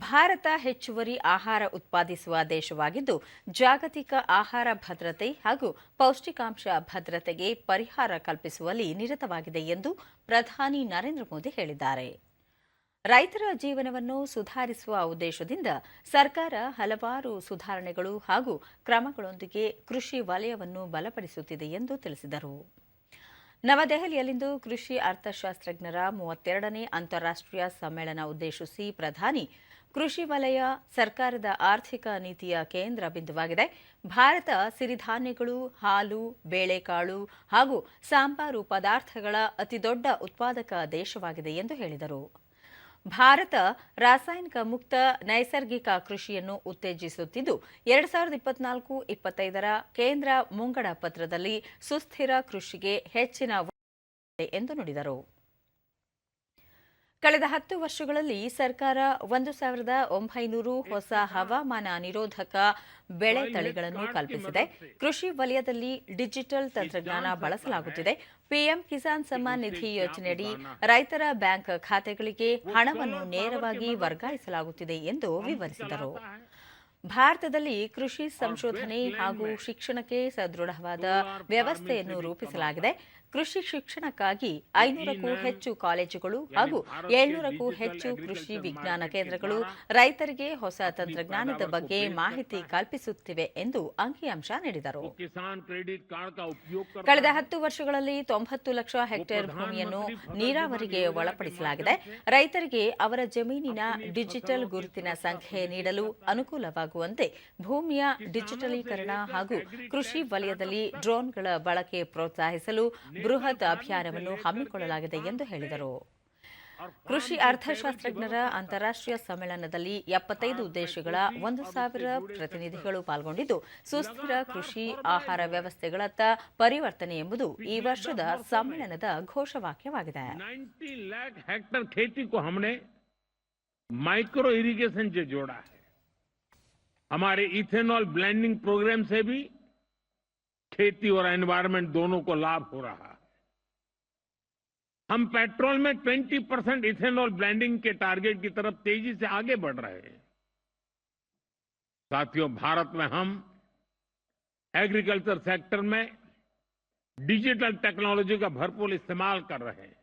ಭಾರತ ಹೆಚ್ಚುವರಿ ಆಹಾರ ಉತ್ಪಾದಿಸುವ ದೇಶವಾಗಿದ್ದು, ಜಾಗತಿಕ ಆಹಾರ ಭದ್ರತೆ ಹಾಗೂ ಪೌಷ್ಟಿಕಾಂಶ ಭದ್ರತೆಗೆ ಪರಿಹಾರ ಕಲ್ಪಿಸುವಲ್ಲಿ ನಿರತವಾಗಿದೆ ಎಂದು ಪ್ರಧಾನಿ ನರೇಂದ್ರ ಮೋದಿ ಹೇಳಿದ್ದಾರೆ. ರೈತರ ಜೀವನವನ್ನು ಸುಧಾರಿಸುವ ಉದ್ದೇಶದಿಂದ ಸರ್ಕಾರ ಹಲವಾರು ಸುಧಾರಣೆಗಳು ಹಾಗೂ ಕ್ರಮಗಳೊಂದಿಗೆ ಕೃಷಿ ವಲಯವನ್ನು ಬಲಪಡಿಸುತ್ತಿದೆ ಎಂದು ತಿಳಿಸಿದರು. ನವದೆಹಲಿಯಲ್ಲಿಂದು ಕೃಷಿ ಅರ್ಥಶಾಸ್ತ್ರಜ್ಞರ ಮೂವತ್ತೆರಡನೇ ಅಂತಾರಾಷ್ಟ್ರೀಯ ಸಮ್ಮೇಳನ ಉದ್ದೇಶಿಸಿ ಪ್ರಧಾನಿ ಕೃಷಿ ವಲಯ ಸರ್ಕಾರದ ಆರ್ಥಿಕ ನೀತಿಯ ಕೇಂದ್ರ ಬಿಂದುವಾಗಿದೆ. ಭಾರತ ಸಿರಿಧಾನ್ಯಗಳು, ಹಾಲು, ಬೇಳೆಕಾಳು ಹಾಗೂ ಸಾಂಬಾರು ಪದಾರ್ಥಗಳ ಅತಿದೊಡ್ಡ ಉತ್ಪಾದಕ ದೇಶವಾಗಿದೆ ಎಂದು ಹೇಳಿದರು. ಭಾರತ ರಾಸಾಯನಿಕ ಮುಕ್ತ ನೈಸರ್ಗಿಕ ಕೃಷಿಯನ್ನು ಉತ್ತೇಜಿಸುತ್ತಿದ್ದು, ಎರಡ್ ಸಾವಿರದ ಇಪ್ಪತ್ನಾಲ್ಕು ಇಪ್ಪತ್ತೈದರ ಕೇಂದ್ರ ಮುಂಗಡ ಪತ್ರದಲ್ಲಿ ಸುಸ್ಥಿರ ಕೃಷಿಗೆ ಹೆಚ್ಚಿನ ಎಂದು ನುಡಿದರು. ಕಳೆದ ಹತ್ತು ವರ್ಷಗಳಲ್ಲಿ ಸರ್ಕಾರ ಒಂದು ಸಾವಿರದ ಒಂಬೈನೂರು ಹೊಸ ಹವಾಮಾನ ನಿರೋಧಕ ಬೆಳೆ ತಳಿಗಳನ್ನು ಕಲ್ಪಿಸಿದೆ. ಕೃಷಿ ವಲಯದಲ್ಲಿ ಡಿಜಿಟಲ್ ತಂತ್ರಜ್ಞಾನ ಬಳಸಲಾಗುತ್ತಿದೆ. ಪಿಎಂ ಕಿಸಾನ್ ಸಮ್ಮಾನ್ ನಿಧಿ ಯೋಜನೆಯಡಿ ರೈತರ ಬ್ಯಾಂಕ್ ಖಾತೆಗಳಿಗೆ ಹಣವನ್ನು ನೇರವಾಗಿ ವರ್ಗಾಯಿಸಲಾಗುತ್ತಿದೆ ಎಂದು ವಿವರಿಸಿದರು. ಭಾರತದಲ್ಲಿ ಕೃಷಿ ಸಂಶೋಧನೆ ಹಾಗೂ ಶಿಕ್ಷಣಕ್ಕೆ ಸದೃಢವಾದ ವ್ಯವಸ್ಥೆಯನ್ನು ರೂಪಿಸಲಾಗಿದೆ. ಕೃಷಿ ಶಿಕ್ಷಣಕ್ಕಾಗಿ ಐನೂರಕ್ಕೂ ಹೆಚ್ಚು ಕಾಲೇಜುಗಳು ಹಾಗೂ ಏಳ್ನೂರಕ್ಕೂ ಹೆಚ್ಚು ಕೃಷಿ ವಿಜ್ಞಾನ ಕೇಂದ್ರಗಳು ರೈತರಿಗೆ ಹೊಸ ತಂತ್ರಜ್ಞಾನದ ಬಗ್ಗೆ ಮಾಹಿತಿ ಕಲ್ಪಿಸುತ್ತಿವೆ ಎಂದು ಅಂಕಿಅಂಶ ನೀಡಿದರು. ಕಳೆದ ಹತ್ತು ವರ್ಷಗಳಲ್ಲಿ ತೊಂಬತ್ತು ಲಕ್ಷ ಹೆಕ್ಟೇರ್ ಭೂಮಿಯನ್ನು ನೀರಾವರಿಗೆ ಒಳಪಡಿಸಲಾಗಿದೆ. ರೈತರಿಗೆ ಅವರ ಜಮೀನಿನ ಡಿಜಿಟಲ್ ಗುರುತಿನ ಸಂಖ್ಯೆ ನೀಡಲು ಅನುಕೂಲವಾಗಿದೆ ಸಾಧ್ಯವಾಗುವಂತೆ ಭೂಮಿಯ ಡಿಜಿಟಲೀಕರಣ ಹಾಗೂ ಕೃಷಿ ವಲಯದಲ್ಲಿ ಡ್ರೋನ್ಗಳ ಬಳಕೆ ಪ್ರೋತ್ಸಾಹಿಸಲು ಬೃಹತ್ ಅಭಿಯಾನವನ್ನು ಹಮ್ಮಿಕೊಳ್ಳಲಾಗಿದೆ ಎಂದು ಹೇಳಿದರು. ಕೃಷಿ ಅರ್ಥಶಾಸ್ತ್ರಜ್ಞರ ಅಂತಾರಾಷ್ಟ್ರೀಯ ಸಮ್ಮೇಳನದಲ್ಲಿ ಎಪ್ಪತ್ತೈದು ದೇಶಗಳ ಒಂದು ಸಾವಿರ ಪ್ರತಿನಿಧಿಗಳು ಪಾಲ್ಗೊಂಡಿದ್ದು ಸುಸ್ಥಿರ ಕೃಷಿ ಆಹಾರ ವ್ಯವಸ್ಥೆಗಳತ್ತ ಪರಿವರ್ತನೆ ಎಂಬುದು ಈ ವರ್ಷದ ಸಮ್ಮೇಳನದ ಘೋಷವಾಕ್ಯವಾಗಿದೆ. Micro irrigation ಜೋಡಾ. हमारे इथेनॉल ब्लेंडिंग प्रोग्राम से भी खेती और एनवायरमेंट दोनों को लाभ हो रहा है। हम पेट्रोल में 20 परसेंट इथेनॉल ब्लेंडिंग के टारगेट की तरफ़ तेज़ी से आगे बढ़ रहे हैं। साथियों, भारत में हम एग्रीकल्चर सेक्टर में डिजिटल टेक्नोलॉजी का भरपूर इस्तेमाल कर रहे हैं।